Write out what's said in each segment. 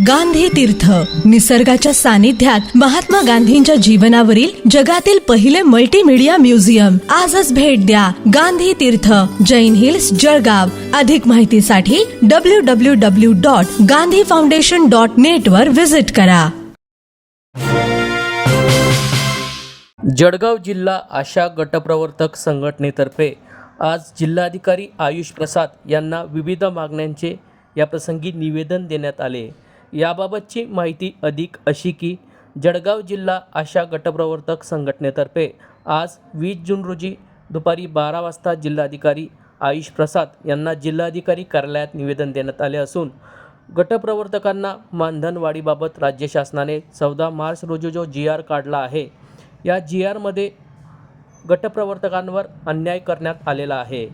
गांधी तीर्थ. निसर्गाच्या सानिध्यात महात्मा गांधींच्या जीवनावरील जगातील पहिले मल्टीमीडिया म्युझियम आजच भेट द्या गांधी तीर्थ. जैन हिल्स जळगाव. अधिक माहितीसाठी W W W dot Gandhi foundation dot net वर व्हिजिट करा. जळगाव जिल्हा आशा गटप्रवर्तक संघटनेतर्फे आज जिल्हाधिकारी आयुष प्रसाद यांना विविध मागण्यांचे याप्रसंगी निवेदन देण्यात आले. याबाबतची माहिती अधिक अशी की जळगाव जिल्हा आशा गटप्रवर्तक संघटनेतर्फे आज वीस जून रोजी दुपारी बारा वाजता जिल्हाधिकारी आयुष प्रसाद यांना जिल्हाधिकारी कार्यालयात निवेदन देण्यात आले असून गटप्रवर्तकांना मानधनवाढीबाबत राज्य शासनाने चौदा मार्च रोजी जो जी आर काढला आहे या जी आरमध्ये गटप्रवर्तकांवर अन्याय करण्यात आलेला आहे.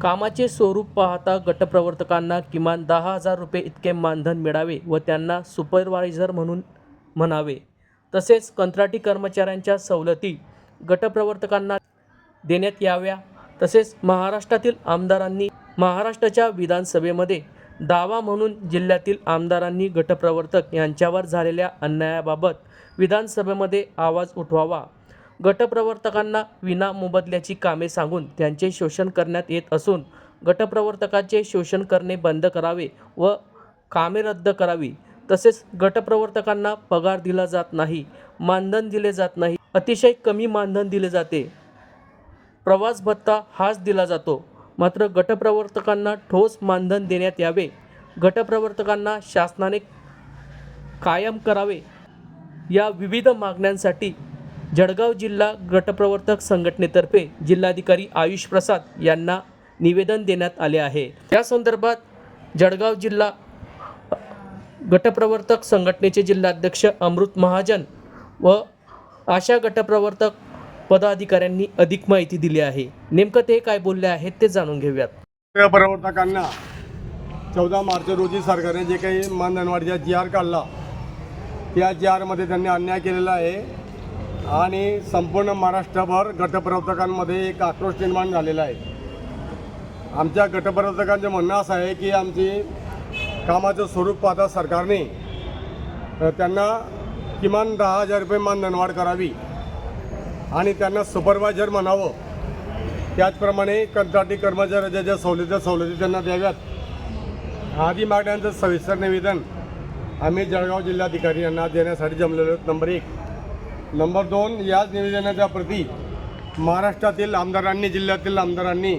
कामाचे स्वरूप पाहता गटप्रवर्तकांना किमान दहा हजार रुपये इतके मानधन मिळावे व त्यांना सुपरवायझर म्हणून म्हणावे. तसेच कंत्राटी कर्मचाऱ्यांच्या सवलती गटप्रवर्तकांना देण्यात याव्या. तसेच महाराष्ट्रातील आमदारांनी महाराष्ट्राच्या विधानसभेमध्ये दावा म्हणून जिल्ह्यातील आमदारांनी गटप्रवर्तक यांच्यावर झालेल्या अन्यायाबाबत विधानसभेमध्ये आवाज उठवावा. गटप्रवर्तकांना विना मोबदल्याची कामे सांगून त्यांचे शोषण करण्यात येत असून गटप्रवर्तकाचे शोषण करणे बंद करावे व कामे रद्द करावी. तसेच गटप्रवर्तकांना पगार दिला जात नाही मानधन दिले जात नाही अतिशय कमी मानधन दिले जाते. प्रवास भत्ता हाच दिला जातो. मात्र गटप्रवर्तकांना ठोस मानधन देण्यात यावे. गटप्रवर्तकांना शासनाने कायम करावे. या विविध मागण्यांसाठी जळगाव जिल्हा गटप्रवर्तक संघटनेतर्फे जिल्हाधिकारी आयुष प्रसाद यांना निवेदन देण्यात आले आहे. या संदर्भात जळगाव जिल्हा गटप्रवर्तक संघटनेचे जिल्हाध्यक्ष अमृत महाजन व आशा गटप्रवर्तक पदाधिकाऱ्यांनी अधिक माहिती दिली आहे. नेमकं ते काय बोलले आहेत ते जाणून घेऊयात. प्रवर्तकांना चौदा मार्च रोजी सरकारने जे काही मानधनवाढीचा जी आर काढला त्या जी आरमध्ये त्यांनी अन्याय केलेला आहे. आणि संपूर्ण महाराष्ट्रभर गटप्रवर्तकांमध्ये एक आक्रोश निर्माण झालेला आहे. आमच्या गटप्रवर्तकांचं म्हणणं असं आहे की आमची कामाचं स्वरूप पाहता सरकारने त्यांना किमान दहा हजार रुपये मानधनवाढ करावी आणि त्यांना सुपरवायझर म्हणावं. त्याचप्रमाणे कंत्राटी कर्मचाऱ्याच्या ज्या सवलती सवलती त्यांना द्याव्यात. आदी मागण्यांचं सविस्तर निवेदन आम्ही जळगाव जिल्हाधिकारी यांना देण्यासाठी जमलेलो आहोत नंबर एक. नंबर दोन याच निवेदनाच्या प्रती महाराष्ट्रातील आमदारांनी जिल्ह्यातील आमदारांनी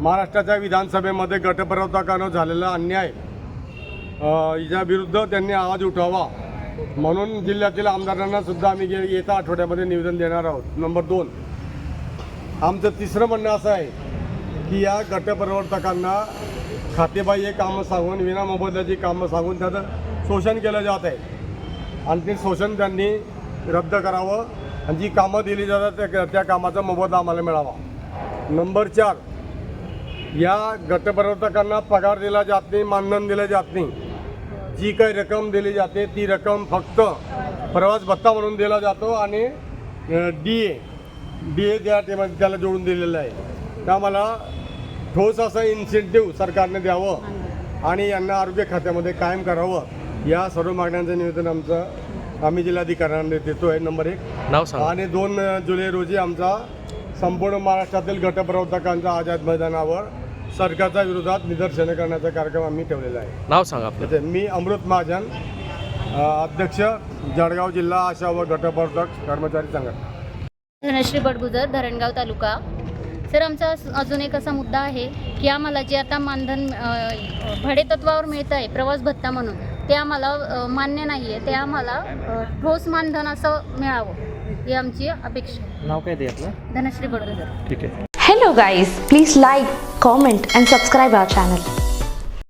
महाराष्ट्राच्या विधानसभेमध्ये गटप्रवर्तकांवर झालेला अन्याय याविरुद्ध याच्या विरुद्ध त्यांनी आवाज उठवावा म्हणून जिल्ह्यातील आमदारांना सुद्धा आम्ही गे येत्या आठवड्यामध्ये निवेदन देणार आहोत. नंबर दोन आमचं तिसरं म्हणणं असं आहे की या गटप्रवर्तकांना खातेबाह्य कामं सांगून विना मोबदल्याची कामं सांगून त्याचं शोषण केलं जात आहे. आणि ते शोषण त्यांनी रद्द करावं आणि जी कामं दिली जातात त्या त्या कामाचा मोबदला आम्हाला मिळावा. नंबर चार या गटप्रवर्तकांना पगार दिला जात नाही मानधन दिलं जात नाही. जी काही रक्कम दिली जाते ती रक्कम फक्त प्रवास भत्ता म्हणून दिला जातो आणि डी ए डी ए त्या टेमध्ये त्याला जोडून दिलेलं आहे. त्यामुळं ठोस असं इन्सेंटिव्ह सरकारने द्यावं आणि यांना आरोग्य खात्यामध्ये कायम करावं या सर्व मागण्यांचं निवेदन आमचं आम्ही जिल्हाधिकाऱ्यांना देतो आहे नंबर एक. नाव सांगा. आणि दोन जुलै रोजी आमचा संपूर्ण महाराष्ट्रातील गटप्रवर्तकांचा आझाद मैदानावर सरकारच्या विरोधात निदर्शनं करण्याचा कार्यक्रम आम्ही ठेवलेला आहे. नाव सांगा आपलं. मी अमृत महाजन अध्यक्ष जळगाव जिल्हा आशा व गटप्रवर्तक कर्मचारी संघटना धनश्री बडगुजर धरणगाव तालुका. सर आमचा अजून एक असा मुद्दा आहे की आम्हाला जे आता मानधन भाडेतत्वावर मिळतं आहे प्रवास भत्ता म्हणून ते आम्हाला मान्य नाही आहे ते आम्हाला ठोस मानधन असं मिळावं ही आमची अपेक्षा. नाव काय ते आपलं? धनश्री बडगुजर ठीक आहे. Hello guys, please like, comment and subscribe our channel.